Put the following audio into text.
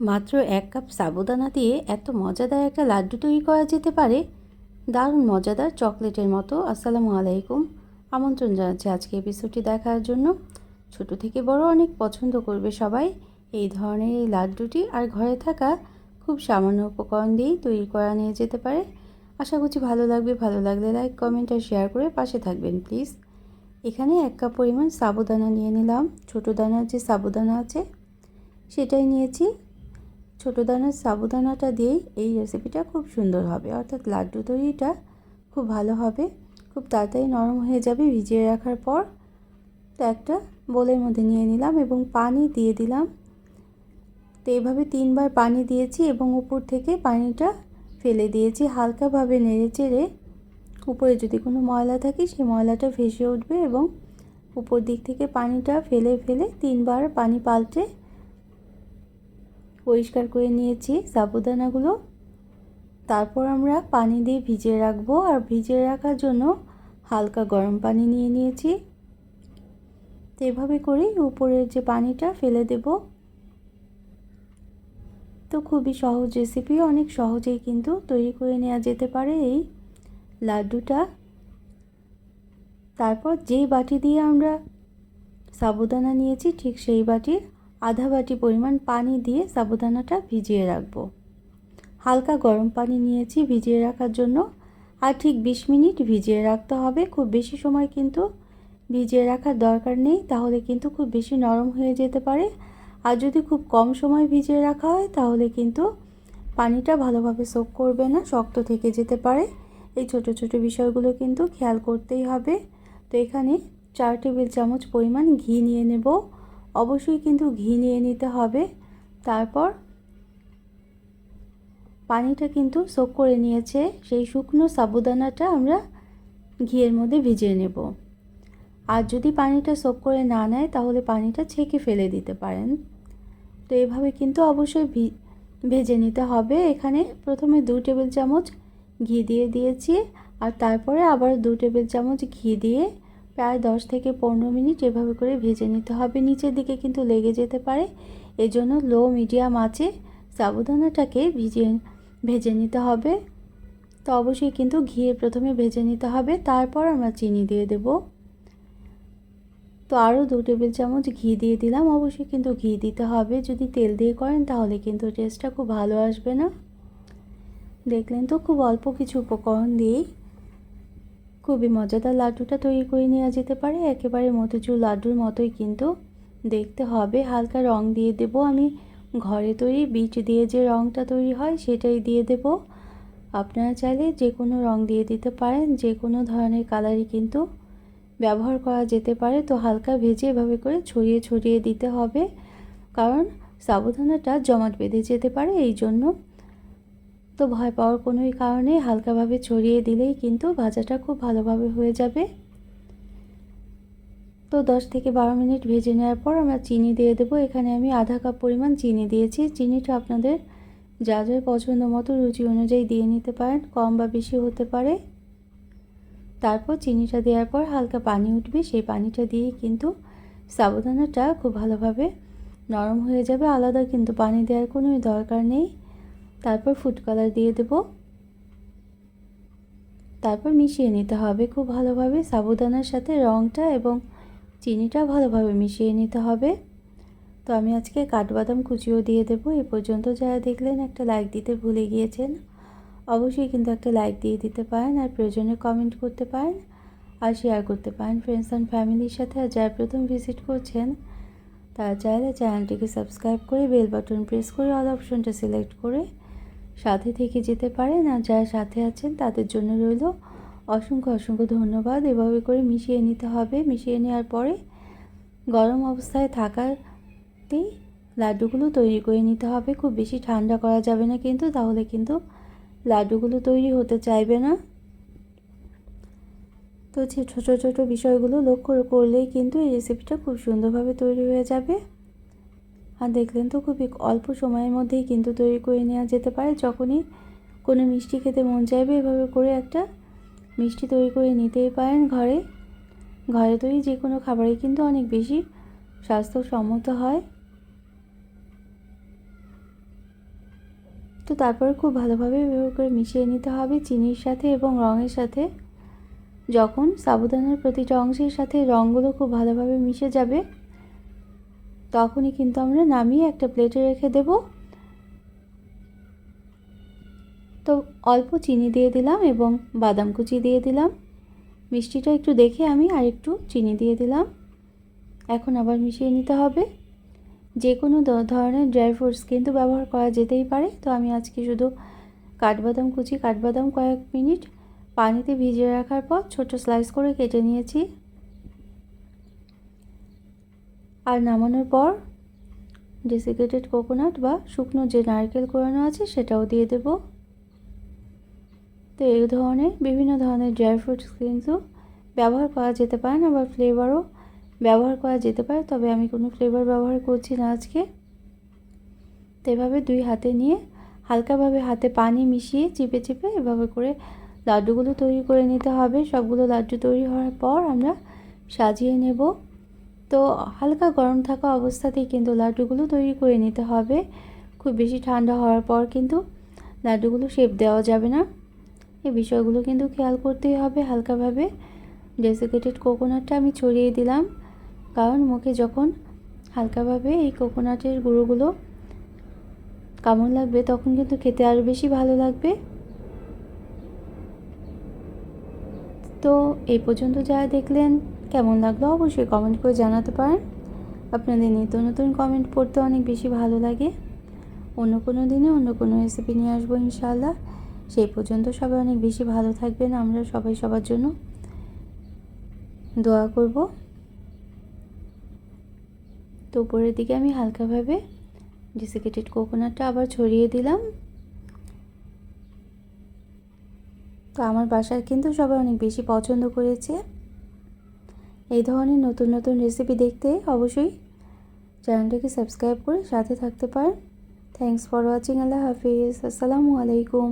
মাত্র এক কাপ সাবুদানা দিয়ে এত মজাদার একটা লাড্ডু তৈরি করা যেতে পারে? দারুণ মজাদার চকলেটের মতো। আসসালামু আলাইকুম। আমন্ত্রণ জানাচ্ছি আজকে এপিসোডটি দেখার জন্য। ছোট থেকে বড় অনেক পছন্দ করবে সবাই। এই ধরনের এই লাড্ডুটি আর ঘরে থাকা খুব সামান্য উপকরণ দিয়েই তৈরি করা নিয়ে যেতে পারে। আশা করছি ভালো লাগবে। ভালো লাগলে লাইক কমেন্ট আর শেয়ার করে পাশে থাকবেন প্লিজ এখানে এক কাপ পরিমাণ সাবুদানা নিয়ে নিলাম। ছোটো দানার যে সাবুদানা আছে, সেটাই নিয়েছি। ছোটো দানার সাবুদানাটা দিয়েই এই রেসিপিটা খুব সুন্দর হবে। অর্থাৎ লাড্ডু তৈরিটা খুব ভালো হবে। খুব তাড়াতাড়ি নরম হয়ে যাবে। ভিজিয়ে রাখার পর তো একটা বোলের মধ্যে নিয়ে নিলাম এবং পানি দিয়ে দিলাম। তো এইভাবে তিনবার পানি দিয়েছি এবং উপর থেকে পানিটা ফেলে দিয়েছি। হালকাভাবে নেড়ে চেড়ে উপরে যদি কোনো ময়লা থাকে সেই ময়লাটা ভেসে উঠবে এবং উপর দিক থেকে পানিটা ফেলে ফেলে তিনবার পানি পাল্টে পরিষ্কার করে নিয়েছি সাবুদানাগুলো। তারপর আমরা পানি দিয়ে ভিজিয়ে রাখব আর ভিজিয়ে রাখার জন্য হালকা গরম পানি নিয়ে নিয়েছি। তো এভাবে করেই উপরের যে পানিটা ফেলে দেব। তো খুবই সহজ রেসিপি অনেক সহজেই কিন্তু তৈরি করে নেওয়া যেতে পারে এই লাড্ডুটা। তারপর যেই বাটি দিয়ে আমরা সাবুদানা নিয়েছি, ঠিক সেই বাটির আধা বাটি পরিমাণ পানি দিয়ে সাবুদানাটা ভিজিয়ে রাখব। হালকা গরম পানি নিয়েছি ভিজিয়ে রাখার জন্য। আর ঠিক বিশ মিনিট ভিজিয়ে রাখতে হবে। খুব বেশি সময় কিন্তু ভিজিয়ে রাখার দরকার নেই, তাহলে কিন্তু খুব বেশি নরম হয়ে যেতে পারে। আর যদি খুব কম সময় ভিজিয়ে রাখা হয়, তাহলে কিন্তু পানিটা ভালোভাবে সোক করবে না, শক্ত থেকে যেতে পারে। এই ছোট ছোট বিষয়গুলো কিন্তু খেয়াল করতেই হবে। তো এখানে চার টেবিল চামচ পরিমাণ ঘি নিয়ে নেব। অবশ্যই কিন্তু ঘি নিয়ে নিতে হবে। তারপর পানিটা কিন্তু সোক করে নিয়েছে। সেই শুকনো সাবুদানাটা আমরা ঘিয়ের মধ্যে ভিজিয়ে নেব। আর যদি পানিটা সোক করে না নেয়, তাহলে পানিটা ছেঁকে ফেলে দিতে পারেন। তো এভাবে কিন্তু অবশ্যই ভেজে নিতে হবে। এখানে প্রথমে দু টেবিল চামচ ঘি দিয়ে দিয়েছি। আর তারপরে আবার দু টেবিল চামচ ঘি দিয়ে প্রায় দশ থেকে পনেরো মিনিট এভাবে করে ভেজে নিতে হবে। নিচের দিকে কিন্তু লেগে যেতে পারে। এজন্য লো মিডিয়াম আঁচে সাবুদানাটাকে ভিজিয়ে ভেজে নিতে হবে। তো অবশ্যই কিন্তু ঘিয়ে প্রথমে ভেজে নিতে হবে। তারপর আমরা চিনি দিয়ে দেব। তো আরও দু টেবিল চামচ ঘি দিয়ে দিলাম। অবশ্যই কিন্তু ঘি দিতে হবে। যদি তেল দিয়ে করেন তাহলে কিন্তু টেস্টটা খুব ভালো আসবে না। দেখলেন তো, খুব অল্প কিছু উপকরণ দিয়েই খুবই মজাদার লাড্ডুটা তৈরি করে নেওয়া যেতে পারে। একেবারে মতিচুর লাড্ডুর মতোই কিন্তু দেখতে হবে। হালকা রং দিয়ে দেব আমি। ঘরে তৈরি বিট দিয়ে যে রংটা তৈরি হয় সেটাই দিয়ে দেব। আপনারা চাইলে যে কোনো রং দিয়ে দিতে পারেন। যে কোনো ধরনের কালারই কিন্তু ব্যবহার করা যেতে পারে। তো হালকা ভেজে এভাবে করে ছড়িয়ে ছড়িয়ে দিতে হবে। কারণ সাবধানতা জমাট বেঁধে যেতে পারে। এই জন্য তো ভয় পাওয়ার কোনোই কারণে হালকাভাবে ছড়িয়ে দিলেই কিন্তু ভাজাটা খুব ভালোভাবে হয়ে যাবে। তো দশ থেকে বারো মিনিট ভেজে নেওয়ার পর আমরা চিনি দিয়ে দেবো। এখানে আমি আধা কাপ পরিমাণ চিনি দিয়েছি। চিনিটা আপনাদের যা যা পছন্দ মতো রুচি অনুযায়ী দিয়ে নিতে পারেন, কম বা বেশি হতে পারে। তারপর চিনিটা দেওয়ার পর হালকা পানি উঠবে। সেই পানিটা দিয়ে কিন্তু সাবধানাটা খুব ভালোভাবে নরম হয়ে যাবে। আলাদা কিন্তু পানি দেওয়ার কোনো দরকার নেই। তারপর ফুড কালার দিয়ে দেব। তারপর মিশিয়ে নিতে হবে খুব ভালোভাবে। সাবুদানার সাথে রঙটা এবং চিনিটা ভালোভাবে মিশিয়ে নিতে হবে। তো আমি আজকে কাঠবাদাম কুচিও দিয়ে দেবো। এ পর্যন্ত যারা দেখলেন একটা লাইক দিতে ভুলে গিয়েছেন, অবশ্যই কিন্তু একটা লাইক দিয়ে দিতে পারেন আর প্রয়োজনে কমেন্ট করতে পারেন আর শেয়ার করতে পারেন ফ্রেন্ডস অ্যান্ড ফ্যামিলির সাথে। আর যারা প্রথম ভিজিট করছেন, তারা চাইলে চ্যানেলটিকে সাবস্ক্রাইব করে বেল বাটন প্রেস করে অল অপশনটা সিলেক্ট করে সাথে থেকে যেতে পারেন আর যারা সাথে আছেন তাদের জন্য রইল অসংখ্য অসংখ্য ধন্যবাদ। এভাবে করে মিশিয়ে নিতে হবে। মিশিয়ে নেওয়ার পরে গরম অবস্থায় থাকাতেই লাড্ডুগুলো তৈরি করে নিতে হবে। খুব বেশি ঠান্ডা করা যাবে না কিন্তু, তাহলে কিন্তু লাড্ডুগুলো তৈরি হতে চাইবে না। তো যে ছোটো ছোটো বিষয়গুলো লক্ষ্য করলেই কিন্তু এই রেসিপিটা খুব সুন্দরভাবে তৈরি হয়ে যাবে। আর দেখলেন তো খুবই অল্প সময়ের মধ্যেই কিন্তু তৈরি করে নেওয়া যেতে পারে। যখনই কোনো মিষ্টি খেতে মন চাইবে, এভাবে করে একটা মিষ্টি তৈরি করে নিতেই পারেন ঘরে। ঘরে তৈরি যে কোনো খাবারই কিন্তু অনেক বেশি স্বাস্থ্যসম্মত হয়। তো তারপরে খুব ভালোভাবে ব্যবহার করে মিশিয়ে নিতে হবে চিনির সাথে এবং রঙের সাথে। যখন সাবুদানার প্রতিটা অংশের সাথে রঙগুলো খুব ভালোভাবে মিশে যাবে তখনই কিন্তু আমরা নামিয়ে একটা প্লেটে রেখে দেব। তো অল্প চিনি দিয়ে দিলাম এবং বাদাম কুচি দিয়ে দিলাম। মিষ্টিটা একটু দেখে আমি আর একটু চিনি দিয়ে দিলাম। এখন আবার মিশিয়ে নিতে হবে। যে কোনো ধরনের ড্রাই ফ্রুটস কিন্তু ব্যবহার করা যেতেই পারে। তো আমি আজকে শুধু কাঠবাদাম কুচি, কাঠবাদাম কয়েক মিনিট পানিতে ভিজিয়ে রাখার পর ছোট স্লাইস করে কেটে নিয়েছি। আর নামানোর পর ডেসিকেটেড কোকোনাট বা শুকনো যে নারকেল কোরানো আছে সেটাও দিয়ে দেব। তো এই ধরনের বিভিন্ন ধরনের ড্রাই ফ্রুটস কিন্তু ব্যবহার করা যেতে পারে না আবার ফ্লেভারও ব্যবহার করা যেতে পারে, তবে আমি কোনো ফ্লেভার ব্যবহার করছি না আজকে। তো এভাবে দুই হাতে নিয়ে হালকাভাবে হাতে পানি মিশিয়ে চিপে চিপে এভাবে করে লাড্ডুগুলো তৈরি করে নিতে হবে। সবগুলো লাড্ডু তৈরি হওয়ার পর আমরা সাজিয়ে নেব। তো হালকা গরম থাকা অবস্থাতেই কিন্তু লাড্ডুগুলো তৈরি করে নিতে হবে। খুব বেশি ঠান্ডা হওয়ার পর কিন্তু লাড্ডুগুলো শেপ দেওয়া যাবে না। এই বিষয়গুলো কিন্তু খেয়াল করতেই হবে হালকাভাবে। ডেসিকেটেড কোকোনাটটা আমি ছড়িয়ে দিলাম। কারণ মুখে যখন হালকাভাবে এই কোকোনাটের গুঁড়োগুলো কামড় লাগবে তখন কিন্তু খেতে আরও বেশি ভালো লাগবে। তো এই পর্যন্ত যারা দেখলেন কেমন লাগল অবশ্যই কমেন্ট করে জানাতে পারেন। আপনাদের নিত্য নতুন কমেন্ট পড়তে অনেক বেশি ভালো লাগে। অন্য কোনো দিনে অন্য কোনো রেসিপি নিয়ে আসব ইনশাআল্লাহ। সেই পর্যন্ত সবাই অনেক বেশি ভালো থাকবেন আমরা সবাই সবার জন্য দোয়া করব। তো উপরের দিকে আমি হালকাভাবে ডেসিকেটেড কোকোনাটটা আবার ছড়িয়ে দিলাম। তো আমার বাসায় কিন্তু সবাই অনেক বেশি পছন্দ করেছে। এই ধরনের নতুন নতুন রেসিপি দেখতে অবশ্যই চ্যানেলটাকে সাবস্ক্রাইব করে সাথে থাকতে পারেন। থ্যাংকস ফর ওয়াচিং আল্লাহ হাফিজ। আসসালামু আলাইকুম।